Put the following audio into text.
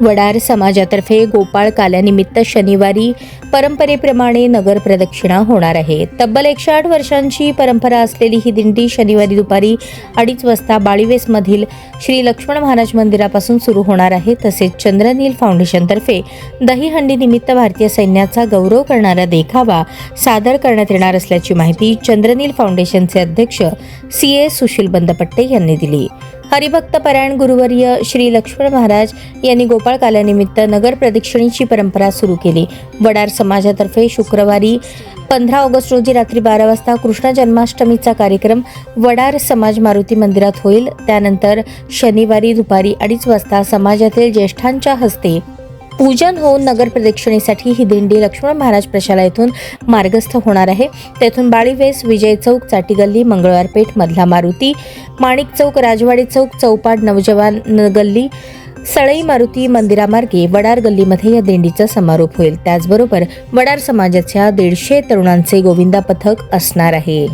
वडार समाजातर्फे गोपाळ काल्यानिमित्त शनिवारी परंपरेप्रमाणे नगर प्रदक्षिणा होणार आहे. तब्बल एकशे आठ वर्षांची परंपरा असलेली ही दिंडी शनिवारी दुपारी अडीच वाजता बाळीवेसमधील श्री लक्ष्मण महाराज मंदिरापासून सुरू होणार आहे. तसेच चंद्रनील फाउंडेशनतर्फे दहीहंडी निमित्त भारतीय सैन्याचा गौरव करणारा देखावा सादर करण्यात येणार असल्याची माहिती चंद्रनील फाउंडेशनचे अध्यक्ष सी ए सुशील बंदपट्टे यांनी दिली. हरिभक्त परायण गुरुवर्य श्री लक्ष्मण महाराज यांनी गोपाळकाल्यानिमित्त नगर प्रदक्षिणेची परंपरा सुरू केली. वडार समाजातर्फे शुक्रवारी पंधरा ऑगस्ट रोजी रात्री बारा वाजता कृष्ण जन्माष्टमीचा कार्यक्रम वडार समाज मारुती मंदिरात होईल. त्यानंतर शनिवारी दुपारी अडीच वाजता समाजातील ज्येष्ठांच्या हस्ते पूजन होऊन नगर प्रदक्षिणेसाठी ही दिंडी लक्ष्मण महाराज प्रशाला येथून मार्गस्थ होणार आहे. तेथून बाळीवेस विजय चौक चाटी गल्ली मंगळवार पेठ मधला मारुती माणिक चौक राजवाडी चौक चौपाट नवजवान न- गल्ली सळई मारुती मंदिरामार्गे वडार गल्लीमध्ये या दिंडीचा समारोप होईल. त्याचबरोबर वडार समाजाच्या दीडशे तरुणांचे गोविंदा पथक असणार आहे.